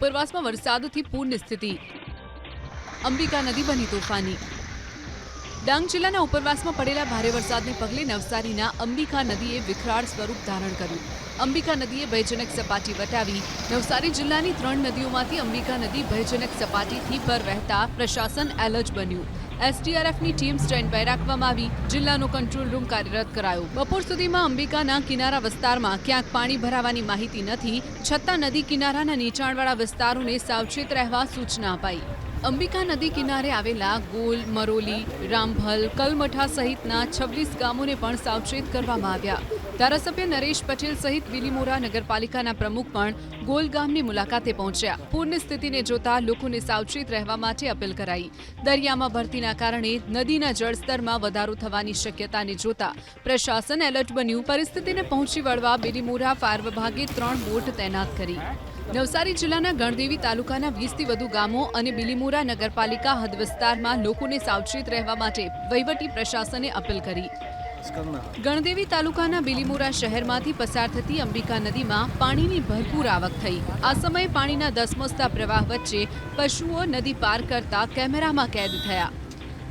ઉપરવાસમાં વરસાદથી પૂરની સ્થિતિ. અંબિકા નદી બની તોફાની. ડાંગ જિલ્લાના ઉપરવાસમાં પડેલા ભારે વરસાદને પગલે નવસારીના અંબિકા નદીએ વિકરાળ સ્વરૂપ ધારણ કર્યું. અંબિકા નદીએ ભયજનક સપાટી વટાવી. નવસારી જિલ્લાની ત્રણ નદીઓમાંથી અંબિકા નદી ભયજનક સપાટીથી પર રહેતા પ્રશાસન એલર્ટ બન્યું. એસડીઆરએફની ટીમ સ્ટેન્ડ બાય રાખવામાં આવી. જિલ્લાનો કંટ્રોલ રૂમ કાર્યરત કરાયો. બપોર સુધીમાં અંબિકાના કિનારા વિસ્તારમાં ક્યાંક પાણી ભરાવાની માહિતી નથી, છતાં નદી કિનારાના નીચાણવાળા વિસ્તારોને સાવચેત રહેવા સૂચના અપાઈ. અંબિકા નદી કિનારે આવેલા ગોલ, મરોલી, રામભલ, કલમઠા સહિતના છવ્વીસ ગામોને પણ સાવચેત કરવામાં આવ્યા. ધારાસભ્ય નરેશ પટેલ સહિત વિલીમોરા નગરપાલિકાના પ્રમુખ પણ ગોલ ગામની મુલાકાતે પહોંચ્યા. પૂરની સ્થિતિને જોતા લોકોને સાવચેત રહેવા માટે અપીલ કરાઈ. દરિયામાં ભરતીના કારણે નદીના જળસ્તરમાં વધારો થવાની શક્યતાને જોતા પ્રશાસન એલર્ટ બન્યું. પરિસ્થિતિને પહોંચી વળવા બિલીમોરા ફાયર વિભાગે ત્રણ બોટ તૈનાત કરી. નવસારી જિલ્લાના ગણદેવી તાલુકાના વીસથી વધુ ગામો અને બિલીમોરા નગરપાલિકા હદ વિસ્તારમાં લોકોને સાવચેત રહેવા માટે વહીવટી પ્રશાસને અપીલ કરી. ગણદેવી તાલુકાના બિલીમોરા શહેરમાંથી પસાર થતી અંબિકા નદીમાં પાણીની ભરપૂર આવક થઈ. આ સમયે પાણીના ધસમસતા પ્રવાહ વચ્ચે પશુઓ નદી પાર કરતા કેમેરામાં કેદ થયા.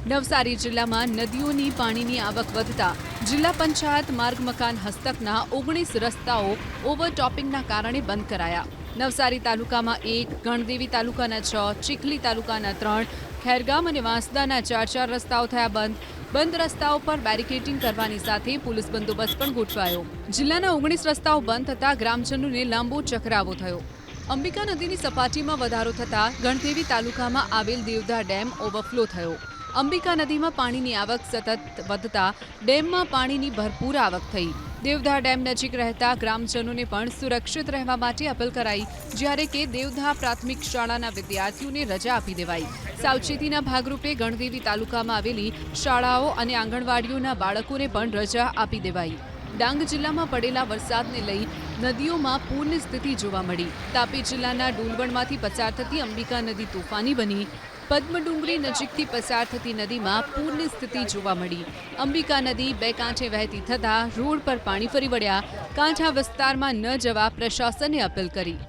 નવસારી જિલ્લામાં નદીઓની પાણીની આવક વધતા જિલ્લા પંચાયત માર્ગ મકાન હસ્તકના ઓગણીસ રસ્તાઓ ઓવરટોપિંગના કારણે બંધ કરાયા. નવસારી તાલુકામાં એક, ગણદેવી તાલુકાના છ, ચીખલી તાલુકાના ત્રણ, ખેરગામ અને વાંસદાના ચાર ચાર રસ્તાઓ થયા બંધ. બંધ રસ્તાઓ પર બેરિકેડિંગ કરવાની સાથે પોલીસ બંદોબસ્ત પણ ગોઠવાયો. જિલ્લાના ઓગણીસ રસ્તાઓ બંધ થતા ગ્રામજનોને લાંબો ચકરાવો થયો. અંબિકા નદીની સપાટીમાં વધારો થતા ગણદેવી તાલુકામાં આવેલ દેવધા ડેમ ઓવરફ્લો થયો. અંબિકા નદીમાં પાણીની આવક સતત વધતા ડેમમાં પાણીની ભરપૂર આવક થઈ. દેવધા ડેમ નજીક રહેતા ગ્રામજનોને પણ સુરક્ષિત રહેવા માટે અપીલ કરાઈ, જ્યારે કે દેવધા પ્રાથમિક શાળાના વિદ્યાર્થીઓને રજા આપી દેવાઈ. સાવચેતીના ભાગરૂપે ગણદેવી તાલુકામાં આવેલી શાળાઓ અને આંગણવાડીઓના બાળકોને પણ રજા આપી દેવાઈ. ડાંગ જિલ્લામાં પડેલા વરસાદને લઈ નદીઓમાં પૂરની સ્થિતિ જોવા મળી. તાપી જિલ્લાના ડુલવણમાંથી પસાર થતી અંબિકા નદી તોફાની બની. પદ્મડુંગરી નજીકથી પસાર થતી નદીમાં પૂરની સ્થિતિ જોવા મળી. અંબિકા નદી બે કાંઠે વહેતી થતાં રોડ પર પાણી ફરી વળ્યા. કાંઠા વિસ્તારમાં ન જવા પ્રશાસને અપીલ કરી.